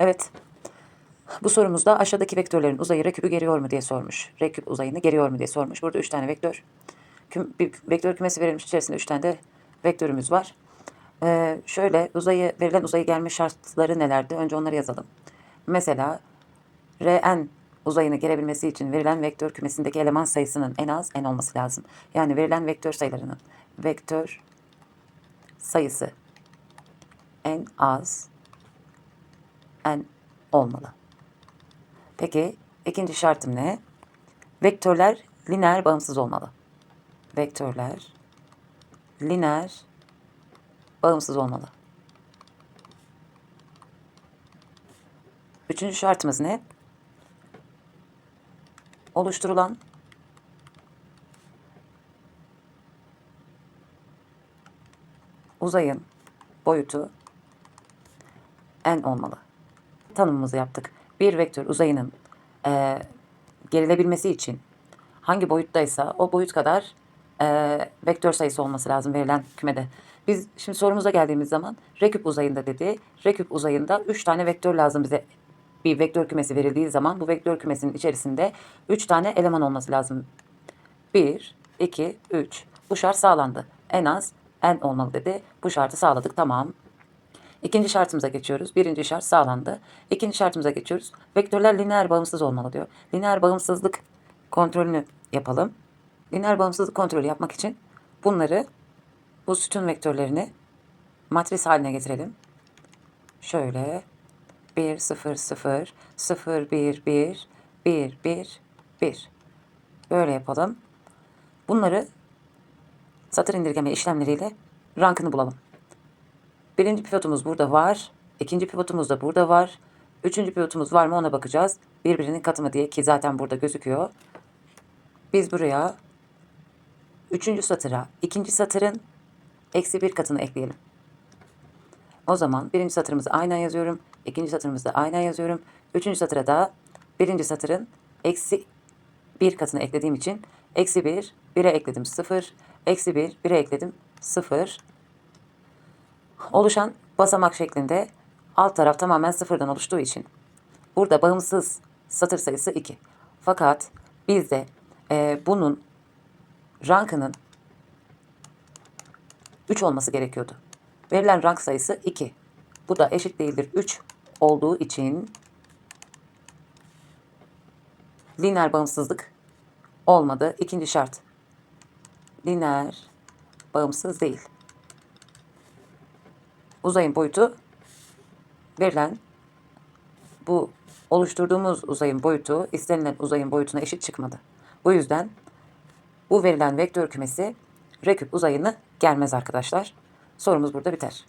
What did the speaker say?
Evet. Bu sorumuzda aşağıdaki vektörlerin uzayı R küpü geriyor mu diye sormuş. R küp uzayını geriyor mu diye sormuş. Burada 3 tane vektör. Küm, bir vektör kümesi verilmiş. İçerisinde 3 tane de vektörümüz var. Ee, şöyle uzayı verilen uzayı gelme şartları nelerdi? Önce onları yazalım. Mesela Rn uzayını gelebilmesi için verilen vektör kümesindeki eleman sayısının en az n olması lazım. Yani verilen vektör sayılarının vektör sayısı en az n olmalı. Peki ikinci şartım ne? Vektörler lineer bağımsız olmalı. Vektörler lineer bağımsız olmalı. Üçüncü şartımız ne? Oluşturulan uzayın boyutu n olmalı. Tanımımızı yaptık. Bir vektör uzayının eee, gerilebilmesi için hangi boyuttaysa o boyut kadar eee, vektör sayısı olması lazım verilen kümede. Biz şimdi sorumuza geldiğimiz zaman R küp uzayında dedi. R küp uzayında 3 tane vektör lazım bize. Bir vektör kümesi verildiği zaman bu vektör kümesinin içerisinde 3 tane eleman olması lazım. 1, 2, 3. Bu şart sağlandı. En az n olmalı dedi. Bu şartı sağladık. Tamam. İkinci şartımıza geçiyoruz. Birinci şart sağlandı. İkinci şartımıza geçiyoruz. Vektörler lineer bağımsız olmalı diyor. Lineer bağımsızlık kontrolünü yapalım. Lineer bağımsızlık kontrolü yapmak için bunları bu sütun vektörlerini matris haline getirelim. Şöyle 1 0 0 0 1 1 1 1 1 böyle yapalım. Bunları satır indirgeme işlemleriyle rankını bulalım. Birinci pivotumuz burada var. İkinci pivotumuz da burada var. Üçüncü pivotumuz var mı ona bakacağız. Birbirinin katı mı diye ki zaten burada gözüküyor. Biz buraya üçüncü satıra ikinci satırın eksi bir katını ekleyelim. O zaman birinci satırımızı aynen yazıyorum. ikinci satırımızı aynen yazıyorum. Üçüncü satıra da birinci satırın eksi bir katını eklediğim için eksi bir, bire ekledim sıfır. Eksi bir, bire ekledim sıfır. Oluşan basamak şeklinde alt taraf tamamen sıfırdan oluştuğu için burada bağımsız satır sayısı 2. Fakat bizde eee, bunun rankının 3 olması gerekiyordu. Verilen rank sayısı 2. Bu da eşit değildir 3 olduğu için lineer bağımsızlık olmadı. İkinci şart. Lineer bağımsız değil. Uzayın boyutu verilen bu oluşturduğumuz uzayın boyutu istenilen uzayın boyutuna eşit çıkmadı. Bu yüzden bu verilen vektör kümesi R küp uzayını gelmez arkadaşlar. Sorumuz burada biter.